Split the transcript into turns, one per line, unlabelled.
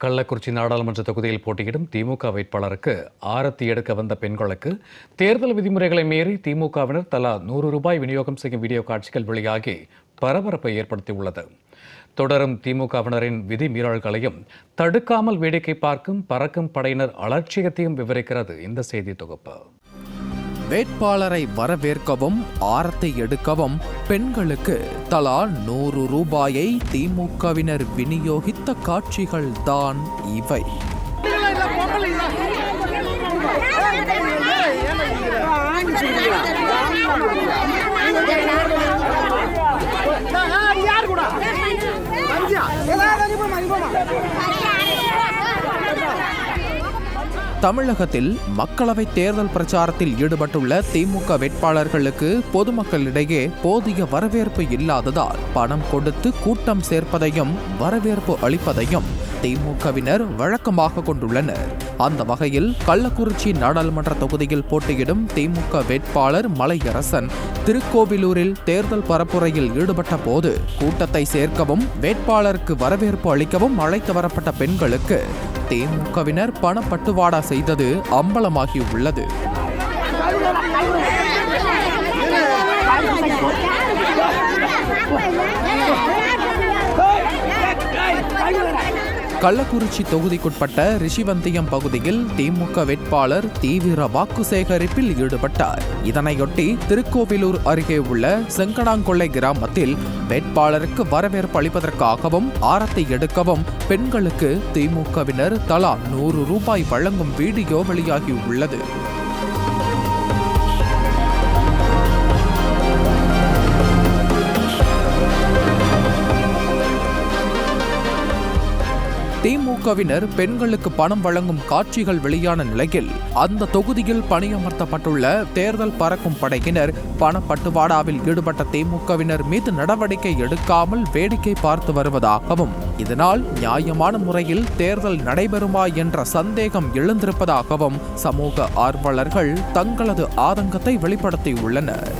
கள்ளக்குறிச்சி நாடாளுமன்ற தொகுதியில் போட்டியிடும் திமுக வேட்பாளருக்கு ஆரத்தி எடுக்க வந்த பெண்களுக்கு தேர்தல் விதிமுறைகளை மீறி திமுகவினர் தலா நூறு ரூபாய் விநியோகம் செய்யும் வீடியோ காட்சிகள் வெளியாகி பரபரப்பை ஏற்படுத்தியுள்ளது. தொடரும் திமுகவினரின் விதி மீறல்களையும் தடுக்காமல் வேடிக்கை பார்க்கும் பறக்கும் படையினர் அலட்சியத்தையும் விவரிக்கிறது இந்த செய்தி தொகுப்பு.
வேட்பாளரை வரவேற்கவும் ஆரத்தை எடுக்கவும் பெண்களுக்கு தலா நூறு ரூபாயை திமுகவினர் விநியோகித்த காட்சிகள் தான் இவை
ಯಾರು
தமிழகத்தில் மக்களவைத் தேர்தல் பிரச்சாரத்தில் ஈடுபட்டுள்ள திமுக வேட்பாளர்களுக்கு பொதுமக்களிடையே போதிய வரவேற்பு இல்லாததால் பணம் கொடுத்து கூட்டம் சேர்ப்பதையும் வரவேற்பு அளிப்பதையும் திமுகவினர் வழக்கமாக கொண்டுள்ளனர். அந்த வகையில் கள்ளக்குறிச்சி நாடாளுமன்ற தொகுதியில் போட்டியிடும் திமுக வேட்பாளர் மலையரசன் திருக்கோவிலூரில் தேர்தல் பரப்புரையில் ஈடுபட்ட போது கூட்டத்தை சேர்க்கவும் வேட்பாளருக்கு வரவேற்பு அளிக்கவும் அழைத்து வரப்பட்ட பெண்களுக்கு திமுகவினர் பணப்பட்டுவாடா செய்தது அம்பலமாகியுள்ளது கள்ளக்குறிச்சி தொகுதிக்குட்பட்ட ரிஷிவந்தியம் பகுதியில் திமுக வேட்பாளர் தீவிர வாக்கு சேகரிப்பில் ஈடுபட்டார். இதனையொட்டி திருக்கோவிலூர் அருகே உள்ள செங்கடாங்கொள்ளை கிராமத்தில் வேட்பாளருக்கு வரவேற்பு அளிப்பதற்காகவும் ஆரத்தை எடுக்கவும் பெண்களுக்கு திமுகவினர் தலா நூறு ரூபாய் வழங்கும் வீடியோ வெளியாகியுள்ளது திமுகவினர் பெண்களுக்கு பணம் வழங்கும் காட்சிகள் வெளியான நிலையில் அந்த தொகுதியில் பணியமர்த்தப்பட்டுள்ள தேர்தல் பறக்கும் படையினர் பணப்பட்டுவாடாவில் ஈடுபட்ட திமுகவினர் மீது நடவடிக்கை எடுக்காமல் வேடிக்கை பார்த்து வருவதாகவும் இதனால் நியாயமான முறையில் தேர்தல் நடைபெறுமா என்ற சந்தேகம் எழுந்திருப்பதாகவும் சமூக ஆர்வலர்கள் தங்களது ஆதங்கத்தை வெளிப்படுத்தியுள்ளனர்.